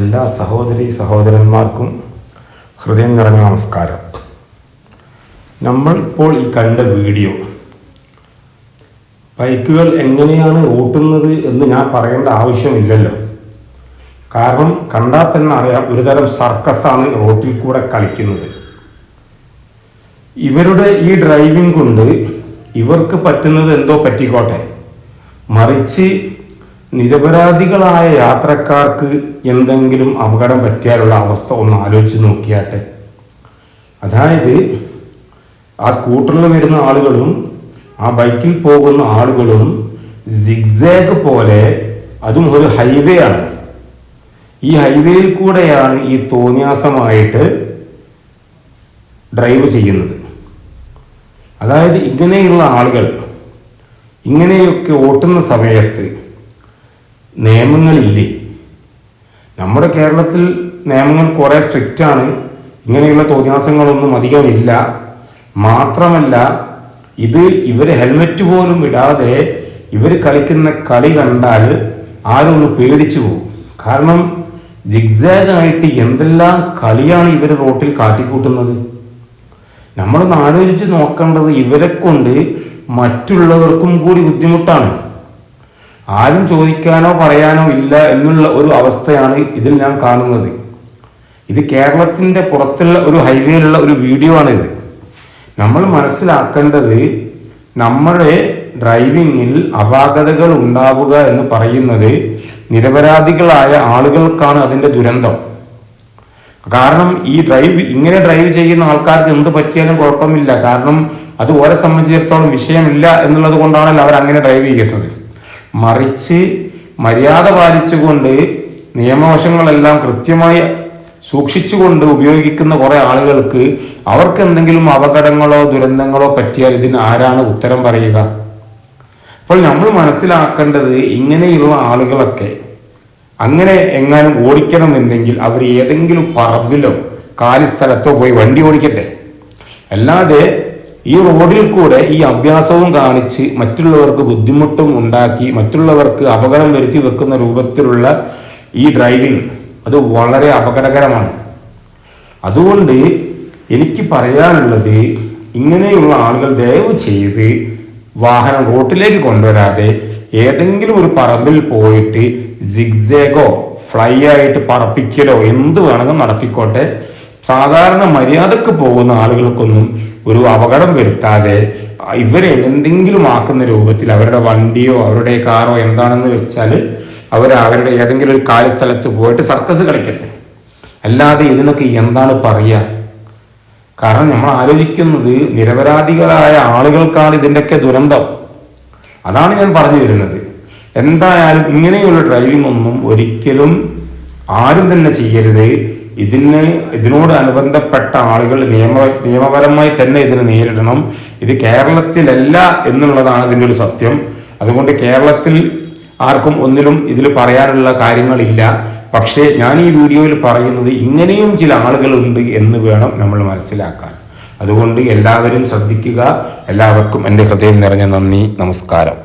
എല്ലാ സഹോദരി സഹോദരന്മാർക്കും ഹൃദയം നിറഞ്ഞ നമസ്കാരം. നമ്മൾ ഇപ്പോൾ ഈ കണ്ട വീഡിയോ ബൈക്കുകൾ എങ്ങനെയാണ് ഓട്ടുന്നത് എന്ന് ഞാൻ പറയേണ്ട ആവശ്യമില്ലല്ലോ. കാരണം കണ്ടാൽ തന്നെ അറിയാം ഒരുതരം സർക്കസാണ് റോട്ടിൽ കൂടെ കളിക്കുന്നത്. ഇവരുടെ ഈ ഡ്രൈവിംഗ് കൊണ്ട് ഇവർക്ക് പറ്റുന്നത് എന്തോ പറ്റിക്കോട്ടെ. മറിച്ച് നിരപരാധികളായ യാത്രക്കാർക്ക് എന്തെങ്കിലും അപകടം പറ്റിയാലുള്ള അവസ്ഥ ഒന്ന് ആലോചിച്ച് നോക്കിയാട്ടെ. അതായത് ആ സ്കൂട്ടറിൽ വരുന്ന ആളുകളും ആ ബൈക്കിൽ പോകുന്ന ആളുകളും സിഗ്സാഗ് പോലെ അതും ഒരു ഹൈവേ ആണ്. ഈ ഹൈവേയിൽ കൂടെയാണ് ഈ തോന്യാസമായിട്ട് ഡ്രൈവ് ചെയ്യുന്നത്. അതായത് ഇങ്ങനെയുള്ള ആളുകൾ ഇങ്ങനെയൊക്കെ ഓട്ടുന്ന സമയത്ത് നിയമങ്ങളില്ലേ? നമ്മുടെ കേരളത്തിൽ നിയമങ്ങൾ കുറേ സ്ട്രിക്റ്റ് ആണ്. ഇങ്ങനെയുള്ള തോന്നിയാസങ്ങളൊന്നും അധികമില്ല. മാത്രമല്ല ഇത് ഇവർ ഹെൽമെറ്റ് പോലും ഇടാതെ ഇവർ കളിക്കുന്ന കളി കണ്ടാൽ ആരും ഒന്ന് പേടിച്ചു പോകും. കാരണം ജിഗ്സാഗായിട്ട് എന്തെല്ലാം കളിയാണ് ഇവർ റോട്ടിൽ കാട്ടിക്കൂട്ടുന്നത്? നമ്മളൊന്ന് ആലോചിച്ച് നോക്കേണ്ടത് ഇവരെ കൊണ്ട് മറ്റുള്ളവർക്കും കൂടി ബുദ്ധിമുട്ടാണ്. ആരും ചോദിക്കാനോ പറയാനോ ഇല്ല എന്നുള്ള ഒരു അവസ്ഥയാണ് ഇതിൽ ഞാൻ കാണുന്നത്. ഇത് കേരളത്തിന്റെ പുറത്തുള്ള ഒരു ഹൈവേയിലുള്ള ഒരു വീഡിയോ ആണ് ഇത് നമ്മൾ മനസ്സിലാക്കേണ്ടത് നമ്മുടെ ഡ്രൈവിങ്ങിൽ അപാകതകൾ ഉണ്ടാവുക എന്ന് പറയുന്നത് നിരപരാധികളായ ആളുകൾക്കാണ് അതിന്റെ ദുരന്തം. കാരണം ഈ ഡ്രൈവ് ഇങ്ങനെ ഡ്രൈവ് ചെയ്യുന്ന ആൾക്കാർക്ക് എന്ത് പറ്റിയാലും കുഴപ്പമില്ല. കാരണം അത് ഓരെ സംബന്ധിച്ചിടത്തോളം വിഷയമില്ല എന്നുള്ളത് കൊണ്ടാണല്ലോ അവർ അങ്ങനെ ഡ്രൈവ് ചെയ്യുന്നത് മറിച്ച് മര്യാദ പാലിച്ചുകൊണ്ട് നിയമവശങ്ങളെല്ലാം കൃത്യമായി സൂക്ഷിച്ചുകൊണ്ട് ഉപയോഗിക്കുന്ന കുറെ ആളുകൾക്ക് അവർക്ക് എന്തെങ്കിലും അപകടങ്ങളോ ദുരന്തങ്ങളോ പറ്റിയാൽ ഇതിന് ആരാണ് ഉത്തരം പറയുക? അപ്പോൾ നമ്മൾ മനസ്സിലാക്കേണ്ടത് ഇങ്ങനെയുള്ള ആളുകളൊക്കെ അങ്ങനെ എങ്ങാനും ഓടിക്കണമെന്നുണ്ടെങ്കിൽ അവർ ഏതെങ്കിലും പറമ്പിലോ കാലി സ്ഥലത്തോ പോയി വണ്ടി ഓടിക്കട്ടെ. അല്ലാതെ ഈ റോഡിൽ കൂടെ ഈ അഭ്യാസവും കാണിച്ച് മറ്റുള്ളവർക്ക് ബുദ്ധിമുട്ടും ഉണ്ടാക്കി മറ്റുള്ളവർക്ക് അപകടം വരുത്തി വെക്കുന്ന രൂപത്തിലുള്ള ഈ ഡ്രൈവിംഗ് അത് വളരെ അപകടകരമാണ്. അതുകൊണ്ട് എനിക്ക് പറയാനുള്ളത് ഇങ്ങനെയുള്ള ആളുകൾ ദയവ് ചെയ്ത് വാഹനം റോട്ടിലേക്ക് കൊണ്ടുവരാതെ ഏതെങ്കിലും ഒരു പറമ്പിൽ പോയിട്ട് സിഗ്സേഗോ ഫ്ലൈ ആയിട്ട് പറപ്പിക്കലോ എന്ത് വേണമെങ്കിലും നടത്തിക്കോട്ടെ. സാധാരണ മര്യാദയ്ക്ക് പോകുന്ന ആളുകൾക്കൊന്നും ഒരു അപകടം വരുത്താതെ ഇവരെ എന്തെങ്കിലും ആക്കുന്ന രൂപത്തിൽ അവരുടെ വണ്ടിയോ അവരുടെ കാറോ എന്താണെന്ന് വെച്ചാൽ അവർ അവരുടെ ഏതെങ്കിലും ഒരു കാര്യസ്ഥലത്ത് പോയിട്ട് സർക്കസ് കളിക്കട്ടെ. അല്ലാതെ ഇതിനൊക്കെ എന്താണ് പറയുക കാരണം നമ്മൾ ആലോചിക്കുന്നത് നിരപരാധികളായ ആളുകൾക്കാണ് ഇതിന്റെയൊക്കെ ദുരന്തം. അതാണ് ഞാൻ പറഞ്ഞു വരുന്നത്. എന്തായാലും ഇങ്ങനെയുള്ള ഡ്രൈവിംഗ് ഒന്നും ഒരിക്കലും ആരും തന്നെ ചെയ്യരുത്. ഇതിന് ഇതിനോട് അനുബന്ധപ്പെട്ട ആളുകൾ നിയമ നിയമപരമായി തന്നെ ഇതിനെ നേരിടണം. ഇത് കേരളത്തിലല്ല എന്നുള്ളതാണ് ഇതിന്റെ ഒരു സത്യം. അതുകൊണ്ട് കേരളത്തിൽ ആർക്കും ഒന്നിലും ഇതിൽ പറയാനുള്ള കാര്യങ്ങളില്ല. പക്ഷേ ഞാൻ ഈ വീഡിയോയിൽ പറയുന്നത് ഇങ്ങനെയും ചില ആളുകളുണ്ട് എന്ന് വേണം നമ്മൾ മനസ്സിലാക്കാൻ. അതുകൊണ്ട് എല്ലാവരും ശ്രദ്ധിക്കുക. എല്ലാവർക്കും എന്റെ ഹൃദയം നിറഞ്ഞ നന്ദി. നമസ്കാരം.